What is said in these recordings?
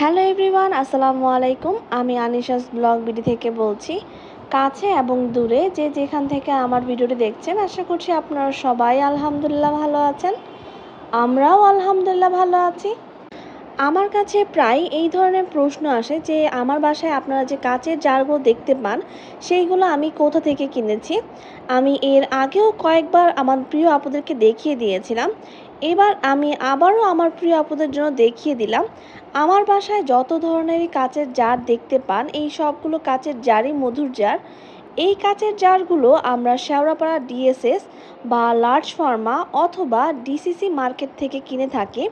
Hello everyone, আসসালামু আলাইকুম। আমি আনিশাস ব্লগ বিডি থেকে বলছি, কাছে এবং দূরে যে যেখান থেকে আমার ভিডিওটি দেখছেন, আশা করছি আপনারা সবাই আলহামদুলিল্লাহ ভালো আছেন। আমরাও আলহামদুলিল্লাহ ভালো আছি। আমার কাছে প্রায় এই ধরনের প্রশ্ন আসে যে, আমার বাসায় আপনারা যে কাচের জারগুলো দেখতে পান, সেইগুলো আমি কোথা থেকে কিনেছি? আমি এর আগেও কয়েকবার আমার প্রিয় আপুদেরকে দেখিয়ে দিয়েছিলাম। এবার আমি আবারও আমার প্রিয় আপুদের জন্য দেখিয়ে দিলাম, আমার বাসায় যত ধরনেরই কাচের জার দেখতে পান, এই সবগুলো কাচের জারই মধুর জার। এই কাচের জারগুলো আমরা শেওড়াপাড়া ডিএসএস বা লার্জ ফার্মা অথবা ডিসিসি মার্কেট থেকে কিনে থাকি।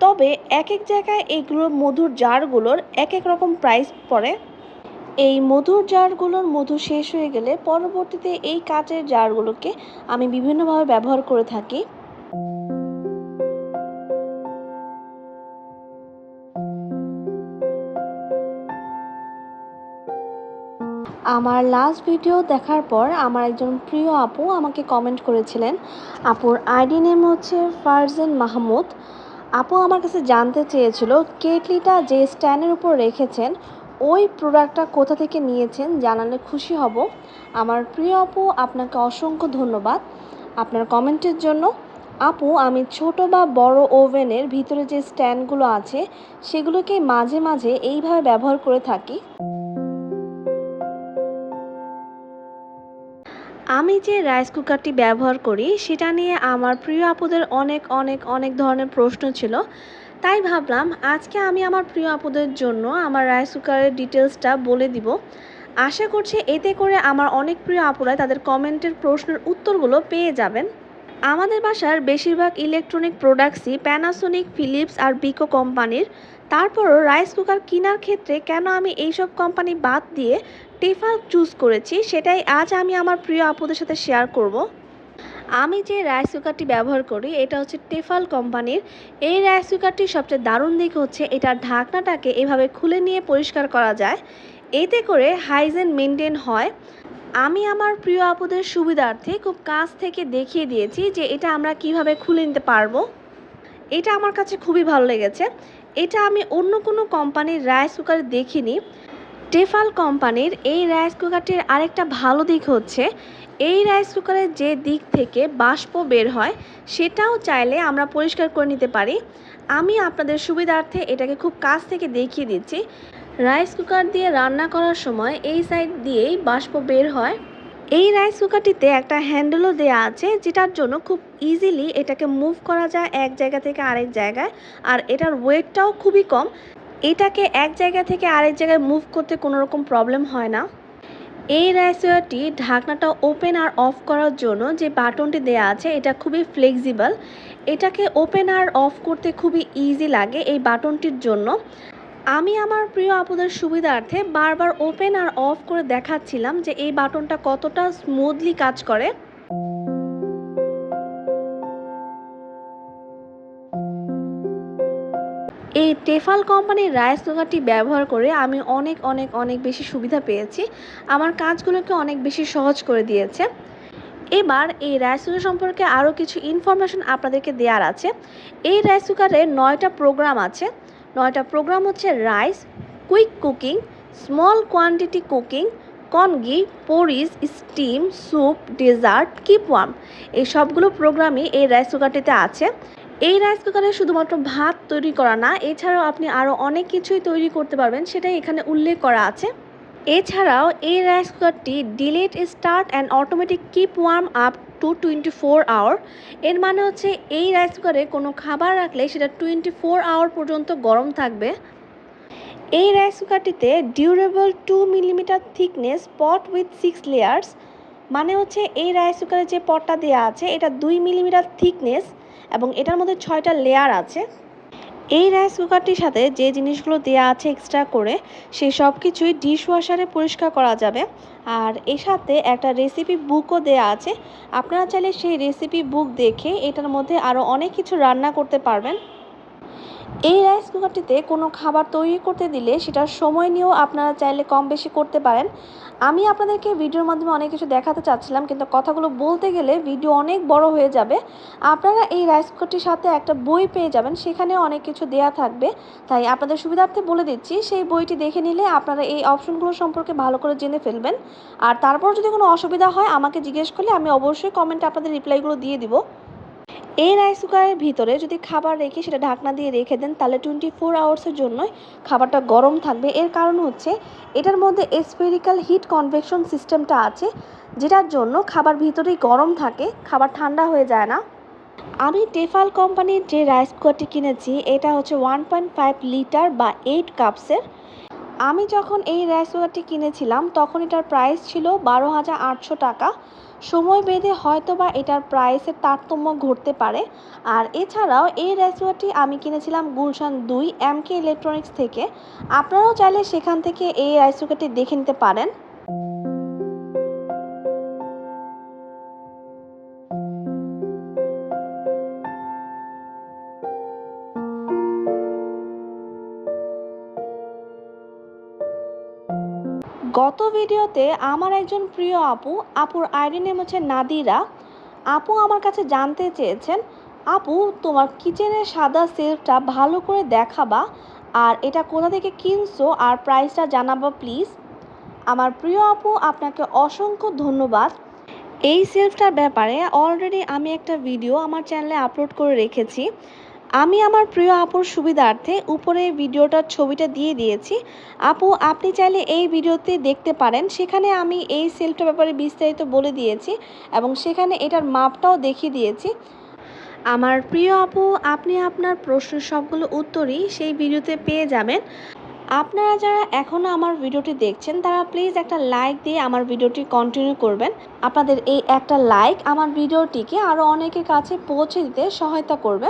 তবে এক এক জায়গায় এগুলোর মধুর জারগুলোর এক এক রকম প্রাইস পড়ে। এই মধুর জারগুলোর মধু শেষ হয়ে গেলে পরবর্তীতে এই কাচের জারগুলোকে আমি বিভিন্নভাবে ব্যবহার করে থাকি। আমার লাস্ট ভিডিও দেখার পর আমার একজন প্রিয় আপু আমাকে কমেন্ট করেছিলেন। আপুর আইডি নেম হচ্ছে ফারজান মাহমুদ। আপু আমার কাছে জানতে চেয়েছিল, কেটলিটা যে স্ট্যান্ডের উপর রেখেছেন, ওই প্রোডাক্টটা কোথা থেকে নিয়েছেন জানালে খুশি হব। আমার প্রিয় আপু, আপনাকে অসংখ্য ধন্যবাদ আপনার কমেন্টের জন্য। আপু, আমি ছোট বা বড় ওভেনের ভিতরে যে স্ট্যান্ডগুলো আছে, সেগুলোকে মাঝে মাঝে এইভাবে ব্যবহার করে থাকি। আমি যে রাইস কুকারটি ব্যবহার করি, সেটা নিয়ে আমার প্রিয় আপুদের অনেক অনেক অনেক ধরনের প্রশ্ন ছিল। তাই ভাবলাম, আজকে আমি আমার প্রিয় আপুদের জন্য আমার রাইস কুকারের ডিটেলসটা বলে দিব। আশা করছি এতে করে আমার অনেক প্রিয় আপুরা তাদের কমেন্টের প্রশ্নের উত্তরগুলো পেয়ে যাবেন। আমাদের বাসার বেশিরভাগ ইলেকট্রনিক প্রোডাক্টসই প্যানাসোনিক ফিলিপস আর বিকো কোম্পানির। তারপরও রাইস কুকার কেনার ক্ষেত্রে কেন আমি এইসব কোম্পানি বাদ দিয়ে টেফাল চুজ করেছি, সেটাই আজ আমি আমার প্রিয় আপুদের সাথে শেয়ার করব। আমি যে রাইস কুকারটি ব্যবহার করি, এটা হচ্ছে টেফাল কোম্পানির। এই রাইস কুকারটির সবচেয়ে দারুণ দিক হচ্ছে, এটার ঢাকনাটাকে এভাবে খুলে নিয়ে পরিষ্কার করা যায়। এতে করে হাইজেন মেনটেন হয়। আমি আমার প্রিয় আপুদের সুবিধার্থে খুব কাছ থেকে দেখিয়ে দিয়েছি যে এটা আমরা কীভাবে খুলে নিতে পারব। এটা আমার কাছে খুবই ভালো লেগেছে। এটা আমি অন্য কোনো কোম্পানির রাইস কুকার দেখিনি। টেফাল কোম্পানির এই রাইস কুকারটির আরেকটা ভালো দিক হচ্ছে, এই রাইস কুকারের যে দিক থেকে বাষ্প বের হয়, সেটাও চাইলে আমরা পরিষ্কার করে নিতে পারি। আমি আপনাদের সুবিধার্থে এটাকে খুব কাছ থেকে দেখিয়ে দিচ্ছি। রাইস কুকার দিয়ে রান্না করার সময় এই সাইড দিয়েই বাষ্প বের হয়। এই রাইস কুকারটিতে একটা হ্যান্ডেলও দেওয়া আছে, যেটার জন্য খুব ইজিলি এটাকে মুভ করা যায় এক জায়গা থেকে আরেক জায়গায়, আর এটার ওয়েটটাও খুবই কম। এটাকে এক জায়গা থেকে আরেক জায়গায় মুভ করতে কোনো রকম প্রবলেম হয় না। এই রাইস কুকারটি ঢাকনাটা ওপেন আর অফ করার জন্য যে বাটনটি দেওয়া আছে, এটা খুবই ফ্লেক্সিবল এটাকে ওপেন আর অফ করতে খুবই ইজি লাগে এই বাটনটির জন্য। আমি আমার প্রিয় আপুদের সুবিধার্থে বারবার ওপেন আর অফ করে দেখাচ্ছিলাম যে এই বাটনটা কতটা স্মুথলি কাজ করে। এই টেফাল কোম্পানির রাইস কুকারটি ব্যবহার করে আমি অনেক অনেক অনেক বেশি সুবিধা পেয়েছি। আমার কাজগুলোকে অনেক বেশি সহজ করে দিয়েছে। এবার এই রাইস কুকার সম্পর্কে আরও কিছু ইনফরমেশন আপনাদেরকে দেওয়ার আছে। এই রাইস কুকারে নয়টা প্রোগ্রাম আছে। নয়টা প্রোগ্রাম হচ্ছে rice, quick cooking, small quantity cooking, congee, porridge, steam, soup, dessert keep warm এই সবগুলো প্রোগ্রামই এই রাইস কুকারটিতে আছে। এই রাইস কুকারে শুধুমাত্র ভাত তৈরি করা না, এছাড়াও আপনি আরও অনেক কিছুই তৈরি করতে পারবেন, সেটাই এখানে উল্লেখ করা আছে। এছাড়াও এই rice কুকারটি delayed, start and automatic keep warm up to twenty four hour. এর মানে হচ্ছে এই রাইস কুকারে কোনো খাবার রাখলে সেটা টোয়েন্টি ফোর আওয়ার পর্যন্ত গরম থাকবে। এই rice কুকারটিতে durable two millimetre thickness, pot with six layers মানে হচ্ছে এই রাইস কুকারে যে পটটা দেওয়া আছে, এটা দুই মিলিমিটার থিকনেস এবং এটার মধ্যে ছয়টা লেয়ার আছে। এই রাইস কুকারটির সাথে যে জিনিসগুলো দেওয়া আছে এক্সট্রা করে সেই সব কিছুই ডিশ ওয়াশারে পরিষ্কার করা যাবে। আর এর সাথে একটা রেসিপি বুকও দেওয়া আছে। আপনারা চাইলে সেই রেসিপি বুক দেখে এটার মধ্যে আরও অনেক কিছু রান্না করতে পারবেন। এই রাইস কুকারটিতে কোনো খাবার তৈরি করতে দিলে সেটার সময় নিয়েও আপনারা চাইলে কম বেশি করতে পারেন। আমি আপনাদেরকে ভিডিওর মাধ্যমে অনেক কিছু দেখাতে চাচ্ছিলাম, কিন্তু কথাগুলো বলতে গেলে ভিডিও অনেক বড় হয়ে যাবে। আপনারা এই রাইস কুকারটির সাথে একটা বই পেয়ে যাবেন সেখানে অনেক কিছু দেয়া থাকবে। তাই আপনাদের সুবিধার্থে বলে দিচ্ছি, সেই বইটি দেখে নিলে আপনারা এই অপশনগুলো সম্পর্কে ভালো করে জেনে ফেলবেন। আর তারপর যদি কোনো অসুবিধা হয় আমাকে জিজ্ঞেস করলে আমি অবশ্যই কমেন্টে আপনাদের রিপ্লাইগুলো দিয়ে দিব। এই রাইস কুকারের ভিতরে যদি খাবার রেখে সেটা ঢাকনা দিয়ে রেখে দেন, তাহলে টোয়েন্টি ফোর আওয়ার্সের জন্যই খাবারটা গরম থাকবে। এর কারণ হচ্ছে, এটার মধ্যে স্পেরিক্যাল হিট কনভেকশন সিস্টেমটা আছে, যেটার জন্য খাবার ভিতরেই গরম থাকে, খাবার ঠান্ডা হয়ে যায় না। আমি টেফাল কোম্পানির যে রাইস কুকারটি কিনেছি, এটা হচ্ছে ওয়ান পয়েন্ট ফাইভ লিটার বা এইট কাপসের আমি যখন এই রাইস কুকারটি কিনেছিলাম, তখন এটার প্রাইস ছিল বারো হাজার আটশো টাকা। সময় বেঁধে হয়তো বা এটার প্রাইসের তারতম্য ঘটতে পারে। আর এছাড়াও এই রাইস আমি কিনেছিলাম গুলশান দুই এম কে ইলেকট্রনিক্স থেকে। আপনারাও চাইলে সেখান থেকে এই রাইস কুকারটি দেখে নিতে পারেন। গত ভিডিওতে আমার একজন প্রিয় আপু, আপুর আইডি নেম হচ্ছে নাদিরা। আপু আমার কাছে জানতে চেয়েছেন, আপু, তোমার কিচেনের সাদা সেলফটা ভালো করে দেখাবা, আর এটা কোথা থেকে কিনছো, আর প্রাইসটা জানাবা প্লিজ আমার প্রিয় আপু, আপনাকে অসংখ্য ধন্যবাদ। এই সেলফটার ব্যাপারে অলরেডি আমি একটা ভিডিও আমার চ্যানেলে আপলোড করে রেখেছি। আমি আমার প্রিয় আপুর সুবিধার্থে উপরে ভিডিওটার ছবিটা দিয়ে দিয়েছি। আপু, আপনি চাইলে এই ভিডিওতে দেখতে পারেন। সেখানে আমি এই সেলটার ব্যাপারে বিস্তারিত বলে দিয়েছি এবং সেখানে এটার মাপটাও দেখিয়ে দিয়েছি। আমার প্রিয় আপু, আপনি আপনার প্রশ্নের সবগুলো উত্তরই সেই ভিডিওতে পেয়ে যাবেন। আপনারা যারা এখনও আমার ভিডিওটি দেখছেন, তারা প্লিজ একটা লাইক দিয়ে আমার ভিডিওটি কন্টিনিউ করবেন। আপনাদের এই একটা লাইক আমার ভিডিওটিকে আরও অনেকের কাছে পৌঁছে দিতে সহায়তা করবে।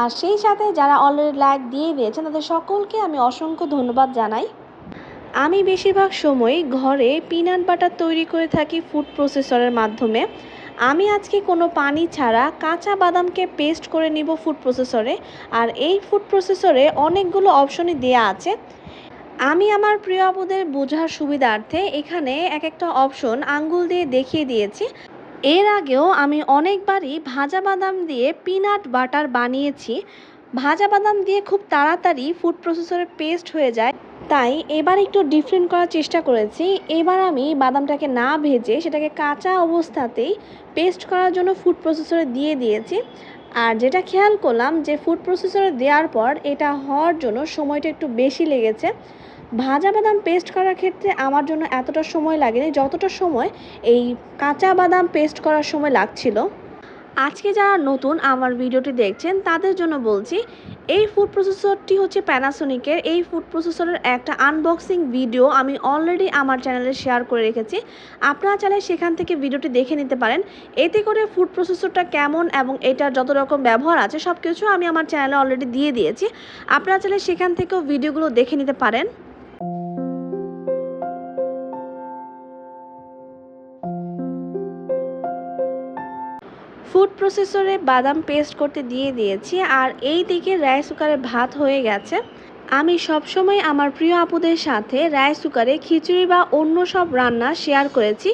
আর সেই সাথে যারা অলরেডি লাইক দিয়ে দিয়েছেন, তাদের সকলকে আমি অসংখ্য ধন্যবাদ জানাই। আমি বেশিরভাগ সময় ঘরে পিনাট বাটার তৈরি করে থাকি ফুড প্রসেসরের মাধ্যমে। আমি আজকে কোনো পানি ছাড়া কাঁচা বাদামকে পেস্ট করে নিব ফুড প্রসেসরে আর এই ফুড প্রসেসরে অনেকগুলো অপশনই দেয়া আছে। আমি আমার প্রিয় আপুদের বোঝার সুবিধার্থে এখানে এক একটা অপশন আঙ্গুল দিয়ে দেখিয়ে দিয়েছি। এর আগেও আমি অনেকবারই ভাজা বাদাম দিয়ে পিনাট বাটার বানিয়েছি। ভাজা বাদাম দিয়ে খুব তাড়াতাড়ি ফুড প্রসেসরে পেস্ট হয়ে যায়। তাই এবার একটু ডিফারেন্ট করার চেষ্টা করেছি। এবার আমি বাদামটাকে না ভেজে সেটাকে কাঁচা অবস্থাতেই পেস্ট করার জন্য ফুড প্রসেসরে দিয়ে দিয়েছি। আর যেটা খেয়াল করলাম যে ফুড প্রসেসরে দেওয়ার পর এটা হওয়ার জন্য সময়টা একটু বেশি লেগেছে। ভাজা বাদাম পেস্ট করার ক্ষেত্রে আমার জন্য এতটা সময় লাগেনি, যতটা সময় এই কাঁচা বাদাম পেস্ট করার সময় লাগছিল। আজকে যারা নতুন আমার ভিডিওটি দেখছেন, তাদের জন্য বলছি, এই ফুড প্রসেসরটি হচ্ছে প্যানাসোনিকের এই ফুড প্রসেসরের একটা আনবক্সিং ভিডিও আমি অলরেডি আমার চ্যানেলে শেয়ার করে রেখেছি। আপনারা চাইলে সেখান থেকে ভিডিওটি দেখে নিতে পারেন। এতে করে ফুড প্রসেসরটা কেমন এবং এটার যত রকম ব্যবহার আছে সব কিছু আমি আমার চ্যানেলে অলরেডি দিয়ে দিয়েছি। আপনারা চাইলে সেখান থেকেও ভিডিওগুলো দেখে নিতে পারেন। ফুড প্রসেসরে বাদাম পেস্ট করতে দিয়ে দিয়েছি, আর এই দিকে রাইস কুকারে ভাত হয়ে গেছে। আমি সবসময় আমার প্রিয় আপুদের সাথে রাইস কুকারে খিচুড়ি বা অন্য সব রান্না শেয়ার করেছি।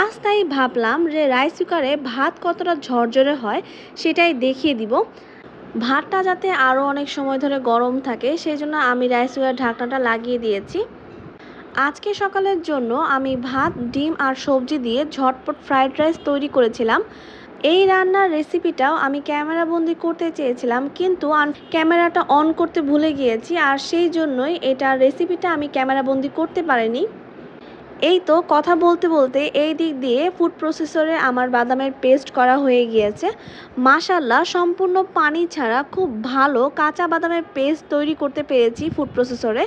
আজ তাই ভাবলাম যে রাইস কুকারে ভাত কতটা ঝরঝরে হয় সেটাই দেখিয়ে দিব। ভাতটা যাতে আরও অনেক সময় ধরে গরম থাকে সেই জন্য আমি রাইস কুকারের ঢাকনাটা লাগিয়ে দিয়েছি। আজকে সকালের জন্য আমি ভাত, ডিম আর সবজি দিয়ে ঝটপট ফ্রাইড রাইস তৈরি করেছিলাম। এই রান্নার রেসিপিটাও আমি ক্যামেরা বন্দি করতে চেয়েছিলাম, কিন্তু ক্যামেরাটা অন করতে ভুলে গিয়েছি আর সেই জন্যই এটার রেসিপিটা আমি ক্যামেরা বন্দি করতে পারিনি। এই তো কথা বলতে বলতে এই দিক দিয়ে ফুড প্রসেসরে আমার বাদামের পেস্ট করা হয়ে গিয়েছে। মাসাল্লাহ সম্পূর্ণ পানি ছাড়া খুব ভালো কাঁচা বাদামের পেস্ট তৈরি করতে পেরেছি ফুড প্রসেসরে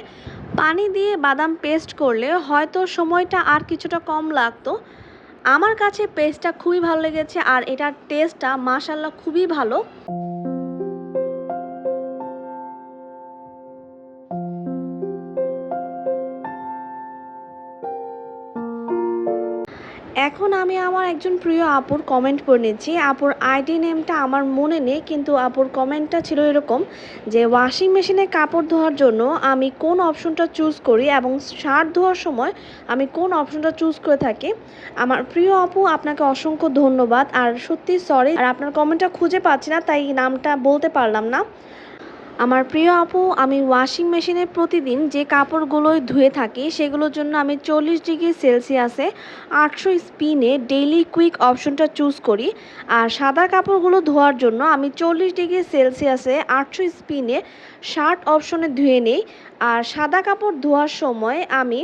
পানি দিয়ে বাদাম পেস্ট করলে হয়তো সময়টা আর কিছুটা কম লাগতো। আমার কাছে পেস্টটা খুবই ভালো লেগেছে আর এটার টেস্টটা মাশাল্লাহ খুবই ভালো। আমি আমার একজন প্রিয় আপুর কমেন্ট পড়ে নিচ্ছি। আপুর আইডি নেমটা আমার মনে নেই, কিন্তু আপুর কমেন্টটা ছিল এরকম যে ওয়াশিং মেশিনে কাপড় ধোয়ার জন্য আমি কোন অপশনটা চুজ করি এবং শার্ট ধোয়ার সময় আমি কোন অপশনটা চুজ করে থাকি। আমার প্রিয় আপু, আপনাকে অসংখ্য ধন্যবাদ। আর সত্যি সরি আর আপনার কমেন্টটা খুঁজে পাচ্ছি না, তাই নামটা বলতে পারলাম না। আমার প্রিয় আপু, আমি ওয়াশিং মেশিনে প্রতিদিন যে কাপড়গুলোই ধুয়ে থাকি, সেগুলোর জন্য আমি চল্লিশ ডিগ্রি সেলসিয়াসে আটশো স্পিনে ডেইলি কুইক অপশনটা চুজ করি। আর সাদা কাপড়গুলো ধোয়ার জন্য আমি চল্লিশ ডিগ্রি সেলসিয়াসে আটশো স্পিনে শার্ট অপশনে ধুয়ে নিই। আর সাদা কাপড় ধোয়ার সময় আমি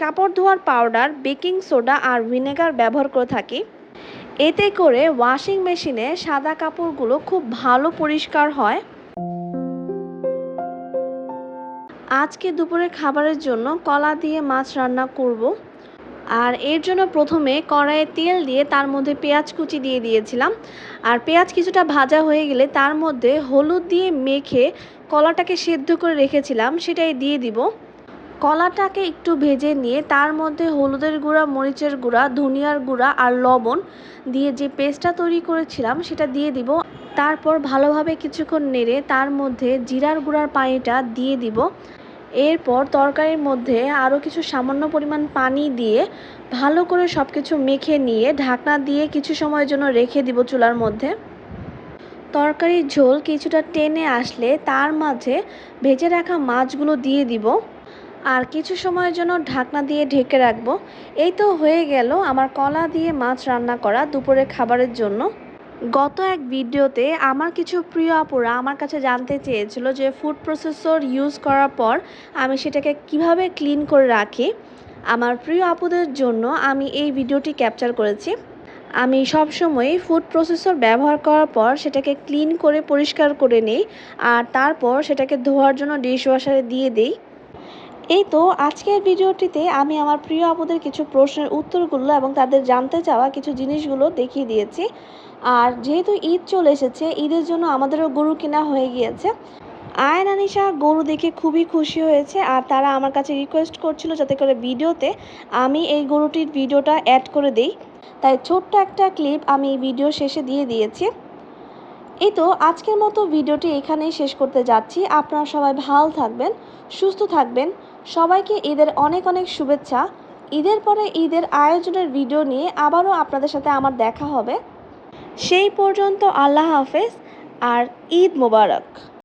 কাপড় ধোয়ার পাউডার বেকিং সোডা আর ভিনেগার ব্যবহার করে থাকি। এতে করে ওয়াশিং মেশিনে সাদা কাপড়গুলো খুব ভালো পরিষ্কার হয়। আজকে দুপুরের খাবারের জন্য কলা দিয়ে মাছ রান্না করব। আর এর জন্য প্রথমে কড়াইয়ে তেল দিয়ে তার মধ্যে পেঁয়াজ কুচি দিয়ে দিয়েছিলাম। আর পেঁয়াজ কিছুটা ভাজা হয়ে গেলে তার মধ্যে হলুদ দিয়ে মেখে কলাটাকে সেদ্ধ করে রেখেছিলাম, সেটাই দিয়ে দিব। কলাটাকে একটু ভেজে নিয়ে তার মধ্যে হলুদের গুঁড়া, মরিচের গুঁড়া, ধনিয়ার গুঁড়া আর লবণ দিয়ে যে পেস্টটা তৈরি করেছিলাম, সেটা দিয়ে দিব। তারপর ভালোভাবে কিছুক্ষণ নেড়ে তার মধ্যে জিরার গুঁড়ার পানিটা দিয়ে দিব। এরপর তরকারির মধ্যে আরও কিছু সামান্য পরিমাণ পানি দিয়ে ভালো করে সব কিছু মেখে নিয়ে ঢাকনা দিয়ে কিছু সময়ের জন্য রেখে দিব চুলার মধ্যে। তরকারির ঝোল কিছুটা টেনে আসলে তার মাঝে ভেজে রাখা মাছগুলো দিয়ে দিব আর কিছু সময়ের জন্য ঢাকনা দিয়ে ঢেকে রাখব। এই তো হয়ে গেল আমার কলা দিয়ে মাছ রান্না করা দুপুরে খাবারের জন্য। গত এক ভিডিওতে আমার কিছু প্রিয় আপুরা আমার কাছে জানতে চেয়েছিল যে ফুড প্রসেসর ইউজ করার পর আমি সেটাকে কীভাবে ক্লিন করে রাখি। আমার প্রিয় আপুদের জন্য আমি এই ভিডিওটি ক্যাপচার করেছি। আমি সবসময় ফুড প্রসেসর ব্যবহার করার পর সেটাকে ক্লিন করে পরিষ্কার করে নিই আর তারপর সেটাকে ধোয়ার জন্য ডিশ ওয়াশারে দিয়ে দিই। এই তো আজকের ভিডিওটিতে আমি আমার প্রিয় আপুদের কিছু প্রশ্নের উত্তরগুলো এবং তাদের জানতে চাওয়া কিছু জিনিসগুলো দেখিয়ে দিয়েছি। আর যেহেতু ঈদ চলে এসেছে, ঈদের জন্য আমাদেরও গরু কেনা হয়ে গিয়েছে। আয়ন আনিশা গরু দেখে খুবই খুশি হয়েছে আর তারা আমার কাছে রিকোয়েস্ট করছিল যাতে করে ভিডিওতে আমি এই গরুটির ভিডিওটা অ্যাড করে দেই। তাই ছোট্ট একটা ক্লিপ আমি ভিডিও শেষে দিয়ে দিয়েছি। এই তো আজকের মতো ভিডিওটি এখানেই শেষ করতে যাচ্ছি। আপনারা সবাই ভালো থাকবেন, সুস্থ থাকবেন। সবাইকে ঈদের অনেক অনেক শুভেচ্ছা। ঈদের পরে ঈদের আয়োজনের ভিডিও নিয়ে আবারও আপনাদের সাথে আমার দেখা হবে। সেই পর্যন্ত আল্লাহ হাফেজ আর ঈদ মোবারক।